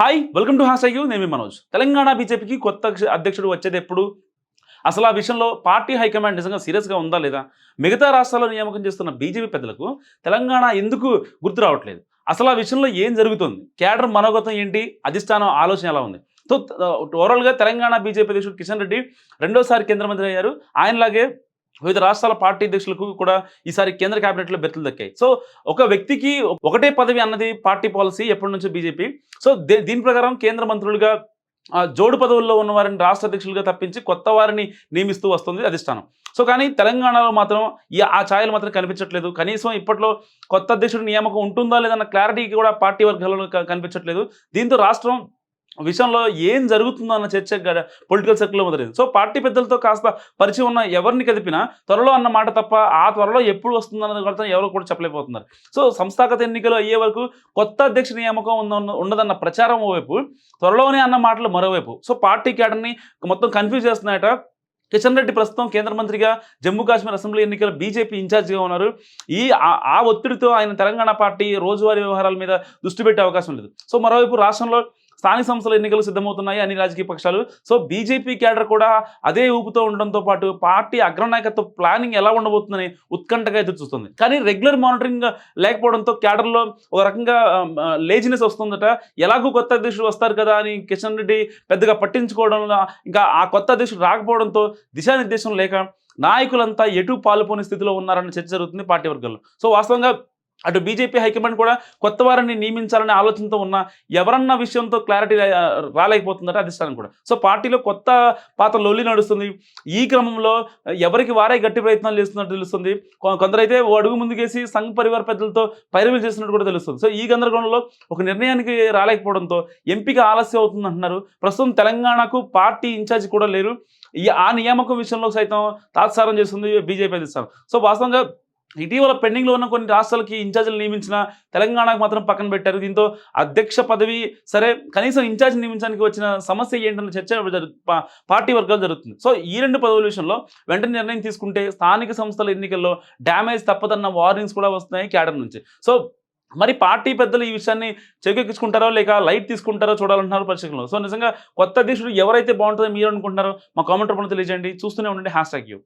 Hi welcome to హాసయ్యూ నేను మనోజ్. తెలంగాణ బీజేపీకి కొత్త అధ్యక్షుడు వచ్చేది ఎప్పుడు అసలు ఆ విషయంలో పార్టీ హైకమాండ్ నిజంగా సీరియస్గా ఉందా లేదా? మిగతా రాష్ట్రాల్లో నియామకం చేస్తున్న బీజేపీ పెద్దలకు తెలంగాణ ఎందుకు గుర్తు రావట్లేదు? అసలు ఆ విషయంలో ఏం జరుగుతుంది? కేడర్ మనోగతం ఏంటి? అధిష్టానం ఆలోచన ఎలా ఉంది? సో ఓవరాల్గా తెలంగాణ బీజేపీ అధ్యక్షుడు కిషన్ రెడ్డి రెండోసారి కేంద్ర మంత్రి అయ్యారు. ఆయనలాగే వివిధ రాష్ట్రాల పార్టీ అధ్యక్షులకు కూడా ఈసారి కేంద్ర కేబినెట్లో బెర్తులు దక్కాయి. సో ఒక వ్యక్తికి ఒకటే పదవి అన్నది పార్టీ పాలసీ ఎప్పటి నుంచో బీజేపీ. సో దే- దీని ప్రకారం కేంద్ర మంత్రులుగా జోడు పదవుల్లో ఉన్న వారిని రాష్ట్ర అధ్యక్షులుగా తప్పించి కొత్త వారిని నియమిస్తూ వస్తుంది అధిష్టానం. సో కానీ తెలంగాణలో మాత్రం ఈ ఆ ఛాయలు మాత్రం కనిపించట్లేదు. కనీసం ఇప్పట్లో కొత్త అధ్యక్షుడి నియామకం ఉంటుందా లేదన్న క్లారిటీ కూడా పార్టీ వర్గాలను కనిపించట్లేదు. దీంతో రాష్ట్రం విషయంలో ఏం జరుగుతుందో అన్న చర్చ పొలిటికల్ సర్కిల్లో మొదలైంది. సో పార్టీ పెద్దలతో కాస్త పరిచయం ఉన్న ఎవరిని కదిపినా త్వరలో అన్న మాట తప్ప ఆ త్వరలో ఎప్పుడు వస్తుందన్నది కూడా ఎవరు కూడా చెప్పలేకపోతున్నారు. సో సంస్థాగత ఎన్నికలు అయ్యే వరకు కొత్త అధ్యక్ష నియామకం ఉంద ఉండదన్న ప్రచారం ఓవైపు త్వరలోనే అన్న మాటలు మరోవైపు. సో పార్టీ క్యాడర్ని మొత్తం కన్ఫ్యూజ్ చేస్తున్నాయట. కిషన్ రెడ్డి ప్రస్తుతం కేంద్ర మంత్రిగా జమ్మూ కాశ్మీర్ అసెంబ్లీ ఎన్నికల బీజేపీ ఇన్ఛార్జిగా ఉన్నారు. ఈ ఆ- ఆ ఒత్తిడితో ఆయన తెలంగాణ పార్టీ రోజువారీ వ్యవహారాల మీద దృష్టి పెట్టే అవకాశం లేదు. సో మరోవైపు రాష్ట్రంలో స్థానిక సంస్థల ఎన్నికలు సిద్ధమవుతున్నాయి అన్ని రాజకీయ పక్షాలు. సో బీజేపీ క్యాడర్ కూడా అదే ఊపుతో ఉండడంతో పాటు పార్టీ అగ్రనాయకత్వ ప్లానింగ్ ఎలా ఉండబోతుందని ఉత్కంఠగా ఎదురు చూస్తుంది. కానీ రెగ్యులర్ మానిటరింగ్ లేకపోవడంతో క్యాడర్లో ఒక రకంగా లేజినెస్ వస్తుందట. ఎలాగూ కొత్త అధ్యక్షుడు వస్తారు కదా అని కిషన్ రెడ్డి పెద్దగా పట్టించుకోవడంలో ఇంకా ఆ కొత్త అధ్యక్షుడు రాకపోవడంతో దిశానిర్దేశం లేక నాయకులంతా ఎటు పాల్పోని స్థితిలో ఉన్నారన్న చర్చ జరుగుతుంది పార్టీ వర్గాల్లో. సో వాస్తవంగా అటు బీజేపీ హైకమాండ్ కూడా కొత్త వారిని నియమించాలనే ఆలోచనతో ఉన్న ఎవరన్న విషయంతో క్లారిటీ రాలేకపోతుందట అధిష్టానం కూడా. సో పార్టీలో కొత్త పాత లొల్లి నడుస్తుంది. ఈ క్రమంలో ఎవరికి వారే గట్టి ప్రయత్నాలు చేస్తున్నట్టు తెలుస్తుంది. కొ- కొందరైతే ఓ అడుగు ముందుకేసి సంఘ పరివార పెద్దలతో పైరవీలు చేస్తున్నట్టు కూడా తెలుస్తుంది. సో ఈ గందరగోళంలో ఒక నిర్ణయానికి రాలేకపోవడంతో ఎంపిక ఆలస్యం అవుతుంది అంటున్నారు. ప్రస్తుతం తెలంగాణకు పార్టీ ఇన్ఛార్జ్ కూడా లేరు. ఈ ఆ నియామకం విషయంలో సైతం తాత్సారం చేస్తుంది బీజేపీ అధిష్టానం. సో వాస్తవంగా ఇటీవల పెండింగ్లో ఉన్న కొన్ని రాష్ట్రాలకి ఇన్ఛార్జీలు నియమించిన తెలంగాణకు మాత్రం పక్కన పెట్టారు. దీంతో అధ్యక్ష పదవి సరే కనీసం ఇన్ఛార్జ్ నియమించడానికి వచ్చిన సమస్య ఏంటన్న చర్చ పార్టీ వర్గాలు జరుగుతుంది. సో ఈ రెండు పదవుల విషయంలో వెంటనే నిర్ణయం తీసుకుంటే స్థానిక సంస్థల ఎన్నికల్లో డ్యామేజ్ తప్పదన్న వార్నింగ్స్ కూడా వస్తున్నాయి క్యాడర్ నుంచి. సో మరి పార్టీ పెద్దలు ఈ విషయాన్ని చెకెక్కించుకుంటారో లేక లైట్ తీసుకుంటారో చూడాలంటున్నారు పరిశీలనలో సో నిజంగా కొత్త అధ్యక్షుడు ఎవరైతే బాగుంటుందో మీరు అనుకుంటున్నారో మా కామెంట్ రూపంలో తెలియజేయండి. చూస్తూనే ఉండండి. Hashtag U.